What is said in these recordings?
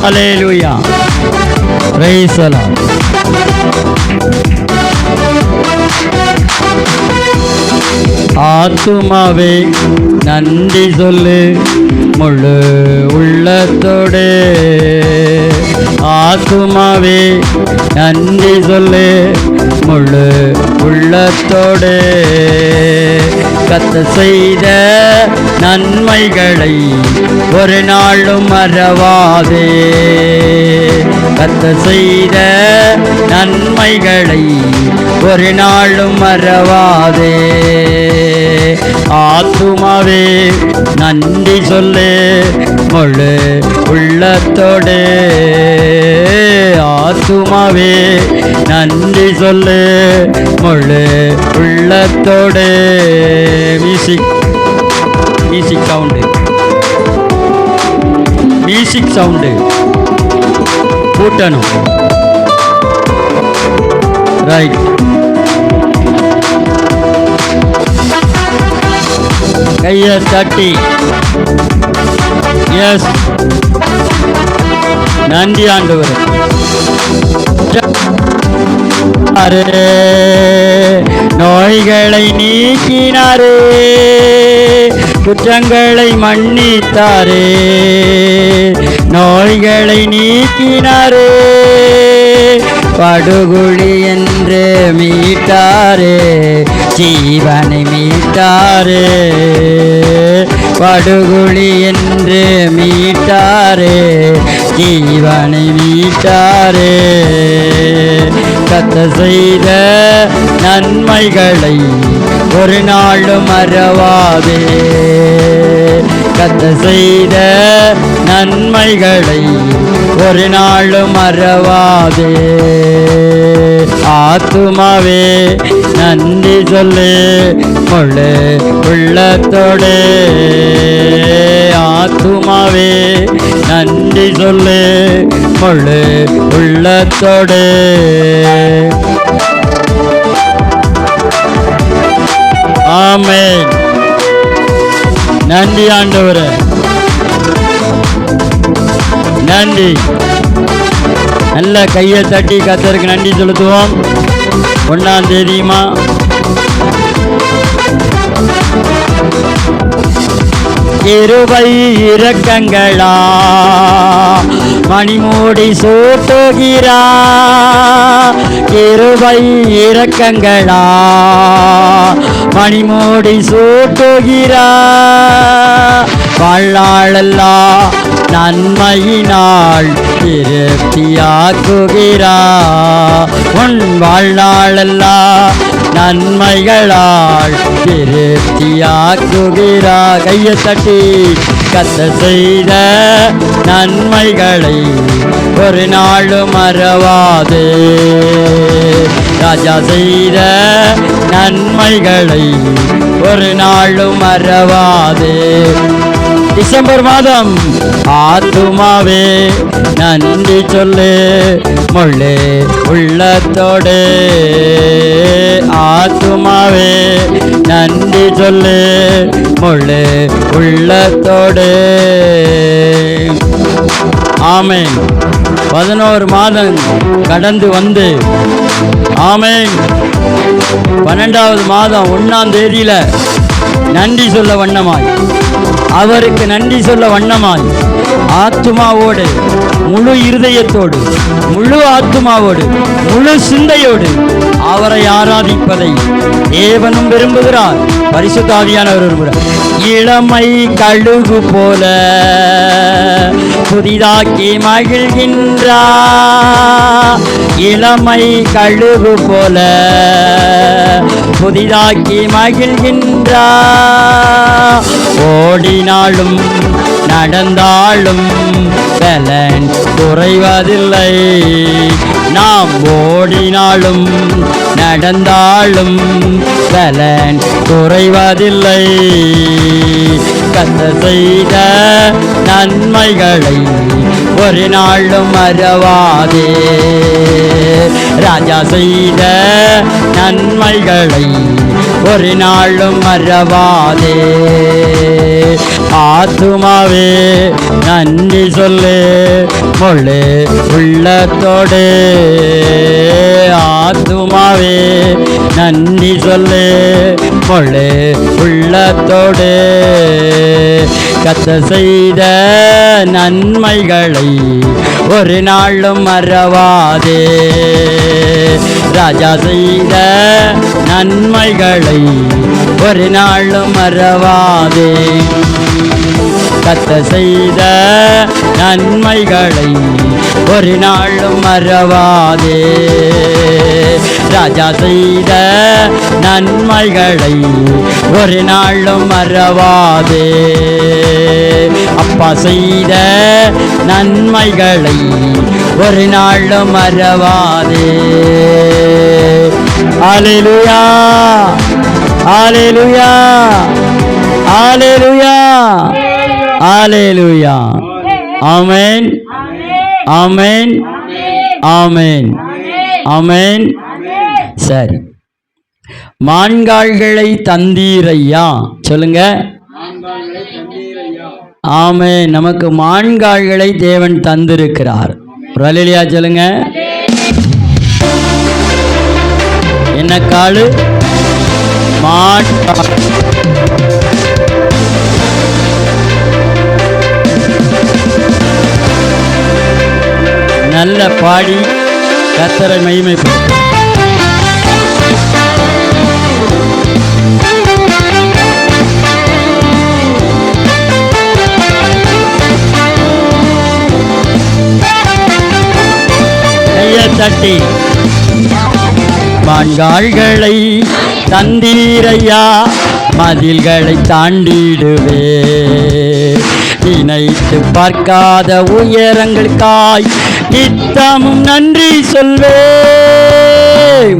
Hallelujah. Praise the Lord. ஆத்துமாவே நன்றி சொல்லு முழு உள்ளத்தோடு ஆத்துமாவே நன்றி சொல்லு முழு உள்ளத்தோடு. கத்த செய்த நன்மைகளை ஒரு நாளும் மறவாதே. கத்த செய்த நன்மைகளை ஒரு நாளும் மறவாதே. ஆத்துமாவே நன்றி சொல்லு முழு உள்ளத்தோடு ஆத்துமாவே நன்றி சொல்லு. முழு உள்ளத்தோடு music music sound music sound கூட்டணும் ரைட் கையை தட்டி. எஸ் நன்றி ஆண்டவர். நோய்களை நீக்கினாரே குற்றங்களை மன்னித்தாரே. நோய்களை நீக்கினாரே படுகுழி என்று மீட்டாரே ஜீவனை மீட்டாரே. படுகுழி என்று மீட்டாரே ஜீவனை மீட்டாரே கத்த செய்த நன்மைகளை ஒரு நாளும் மறவாதே. கத்த செய்த நன்மைகளை ஒரு நாளும் மறவாதே. ஆத்துமாவே நன்றி சொல்லு முழு உள்ளத்தோடு. முழு உள்ளத்தோடு. ஆமென். நன்றி ஆண்டவரே. நன்றி. நல்ல கையை தட்டி கத்தருக்கு நன்றி செலுத்துவோம். ஒன்றாம் தேதியுமா? இருவை இறக்கங்களா மணிமூடி சூட்டுகிறா. கிருபை இரக்கங்களா. மணிமூடி சூட்டுகிறா. வாழ்நாளல்லா நன்மையினால் திருப்தியாக்குகிறா. உன் வாழ்நாளல்லா நன்மைகளால் திருப்தியாக்குகிறா. கையை தட்டி கத்த செய்த நன்மைகளை ஒரு நாளும் மறவாதே. ராஜா செய்த நன்மைகளை ஒரு நாளும் மறவாதே. டிசம்பர் மாதம். ஆத்துமாவே நன்றி சொல்லு முள்ளே உள்ளத்தோடு. ஆத்துமாவே நன்றி சொல்லு முள்ளே உள்ளத்தோடு. ஆமை பதினோரு மாதம் கடந்து வந்து. ஆமை பன்னெண்டாவது மாதம் ஒன்றாம் தேதியில் நன்றி சொல்ல வண்ணமாய். அவருக்கு நன்றி சொல்ல வண்ணமாய். ஆத்துமாவோடு முழு இருதயத்தோடு முழு ஆத்துமாவோடு முழு சிந்தையோடு அவரை ஆராதிப்பதை தேவனும் விரும்புகிறார். பரிசுத்தாவியானவர் விரும்புகிறார் இளமை கழுகு போல புதிதாக்கி மகிழ்கின்றார் இளமை கழுகு போல புதிதாக்கி மகிழ்கின்றார் ஓடினாலும் நடந்தாலும் பலன் குறைவதில்லை. நாம் ஓடினாலும் நடந்தாலும் பலன் குறைவதில்லை. கத்த செய்த நன்மைகளை ஒரு நாளும் மறவாதே. ராஜா செய்த நன்மைகளை ஒரு நாளும் மறவாதே. ஆத்துமாவே நன்றி சொல்லு முழு உள்ளத்தோடு. ஆத்துமாவே நன்றி சொல்லு மொழு உள்ளத்தோடு. கத்த செய்த நன்மைகளை ஒரு நாளும் மறவாதே. ராஜா செய்த நன்மைகளை ஒரு நாளும் மறவாதே. கத்த செய்த நன்மைகளை ஒரு நாளும் மறவாதே. ராஜா செய்த நன்மைகளை ஒரு நாளும் மறவாதே. அப்பா செய்த நன்மைகளை ஒரு நாளும் மறவாதே. அலிலுயா அலையிலுயா அலையிலுயா அலையிலுயா ஆமேன் ஆமேன் ஆமேன் ஆமேன் சரி. மான்கால்களை தந்தீரையா? சொல்லுங்க. ஆமே நமக்கு மான்கால்களை தேவன் தந்திருக்கிறார். ரலிலியா சொல்லுங்க. என்ன காலு? மான். நல்ல பாடி கத்தரை மகிமைப்படுத்த தட்டி மான்கால்களை தந்தீரையா மதில்களை தாண்டிடுவே. நினைத்து பார்க்காத உயரங்களுக்காய் நித்தமும் நன்றி சொல்வே.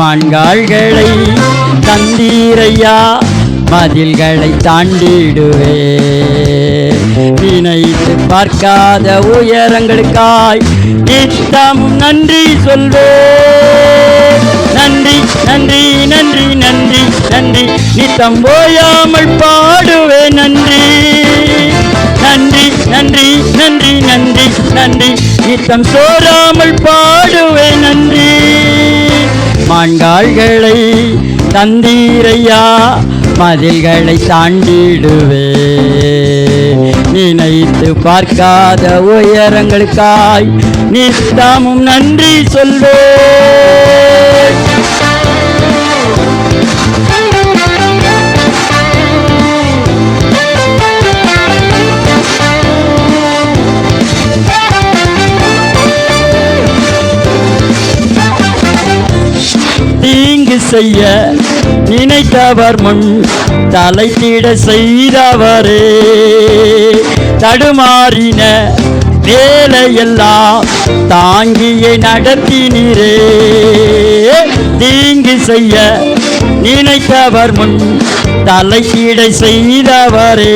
மான்கால்களை தந்தீரையா மதில்களை தாண்டிடுவே. நினைத்து பார்க்காத உயரங்களுக்காய் நித்தமும் நன்றி சொல்வே நன்றி நன்றி நன்றி நன்றி நன்றி. நித்தம் ஓயாமல் பாடுவே நன்றி. நன்றி நன்றி நன்றி நன்றி நன்றி. நித்தம் சோறாமல் பாடுவே நன்றி. மான்கால்களை தந்தீரையா மதில்களை தாண்டிடுவே நினைத்து பார்க்காத உயரங்களுக்காய் நித்தமும் நன்றி சொல்வே தீங்கு செய்ய நினைத்தவர் முன் தலைத்திட செய்தவரே. தடுமாறின வேலையெல்லாம் தாங்கியை நடத்தினீரே. தீங்கு செய்ய நினைத்தவர் முன் தலைக்கீடை செய்தவரே.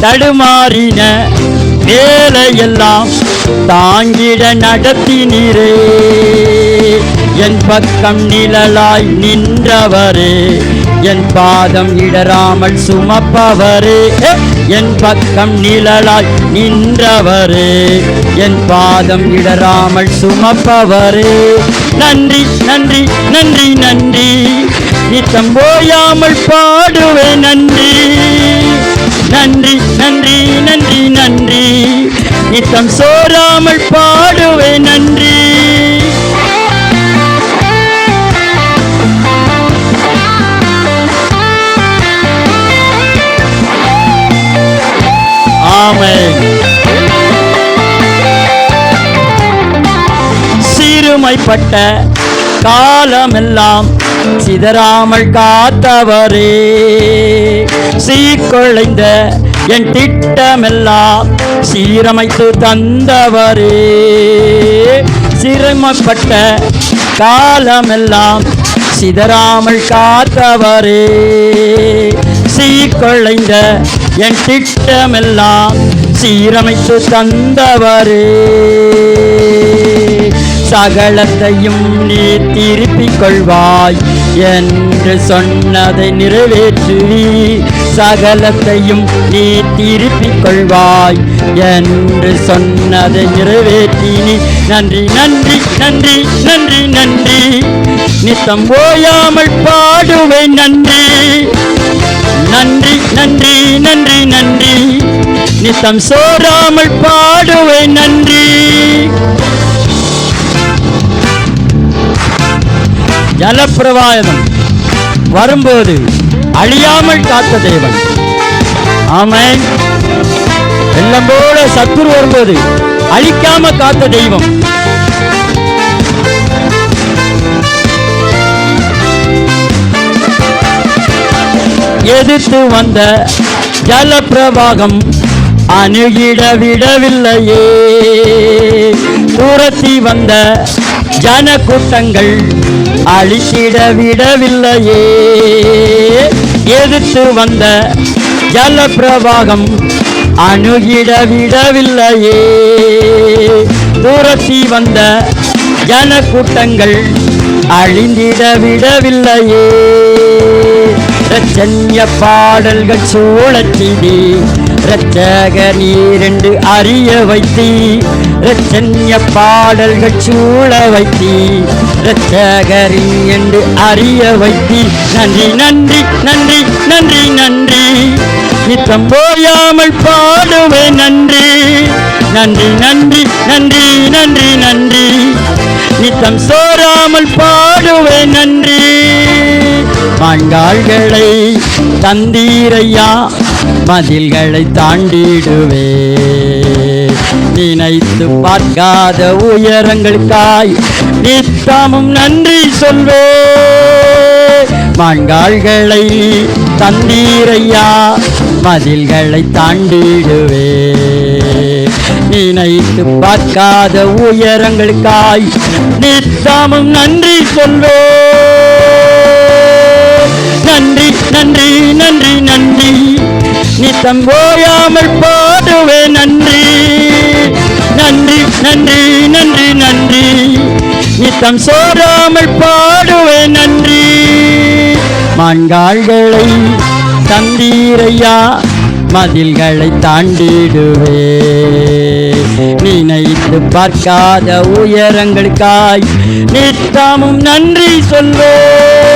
தடுமாறின வேலையெல்லாம் தாங்கிட நடத்தினீரே. என் பக்கம் நிழலாய் நின்றவரே. என் பாதம் இடராமல் சுமப்பவரே. என் பக்கம் நிழலாய் நின்றவரே. என் பாதம் இடராமல் சுமப்பவரே. நன்றி நன்றி நன்றி நன்றி. நித்தம் போயாமல் பாடுவே நன்றி. நன்றி நன்றி நன்றி நன்றி. நித்தம் சோராமல் பாடுவே சிறுமைப்பட்ட காலமெல்லாம் சிதறாமல் காத்தவரே. சீர்குலைந்த என் திட்டமெல்லாம் சீரமைத்து தந்தவரே. சிரமப்பட்ட காலமெல்லாம் சிதறாமல் காத்தவரே. சீர்குலைந்த என் திட்டமெல்லாம் சீரமைத்து தந்தவரே. சகலத்தையும் நீ திருப்பிக் கொள்வாய் என்று சொன்னதை நிறைவேற்றுவி. சகலத்தையும் நீ திருப்பிக் கொள்வாய் என்று சொன்னதை நிறைவேற்றி. நீ நன்றி நன்றி நன்றி நன்றி நன்றி. நித்தம் ஓயாமல் பாடுவை நன்றி. நன்றி நன்றி நன்றி நன்றி. நித்தம் சோறாமல் பாடுவை நன்றி. ஜலப்பிரவாயம் வரும்போது அழியாமல் காத்த தேவன். ஆமை வெள்ளம் போல சத்துரு வரும்போது அழிக்காம காத்த தெய்வம். எதிர்த்து வந்த ஜலப்பிரவாகம் அணுகிட விடவில்லையே. தூரத்தி வந்த ஜன கூட்டங்கள் அழித்திட விடவில்லையே. எதிர்த்து வந்த ஜல பிரவாகம் அணுகிட விடவில்லையே. தூரத்தி வந்த ஜன கூட்டங்கள் அழிந்திட விடவில்லையே. பாடல்கள் சூழச்சிடி ரச்சக நீரெண்டு அறிய வைத்தி ரச்சன்ய பாடல்கள் சூழ வைத்தி ரச்சகரி என்று அறிய வைத்தி. நன்றி நன்றி நன்றி நன்றி நன்றி. நித்தம் போயாமல் பாடுவே நன்றி. நன்றி நன்றி நன்றி நன்றி நன்றி. நித்தம் சோறாமல் பாடுவே நன்றி. மான்கால்களை தந்தீரையா மதில்களை தாண்டிடுவே. நினைத்து பார்க்காத உயரங்களுக்காய் நித்தமும் நன்றி சொல்வே. மான்கால்களை தந்தீரையா மதில்களை தாண்டிடுவே. நினைத்து பார்க்காத உயரங்களுக்காய் நித்தமும் நன்றி சொல்வே. நன்றி நன்றி நன்றி நன்றி. நித்தம் ஓயாமல் பாடுவே நன்றி. நன்றி நன்றி நன்றி நன்றி. நித்தம் சோறாமல் பாடுவே நன்றி. மான்காள்களை தந்தீரையா மதில்களை தாண்டிடுவே. நினைத்து பார்க்காத உயரங்களுக்காய் நித்தமும் நன்றி சொல்வே.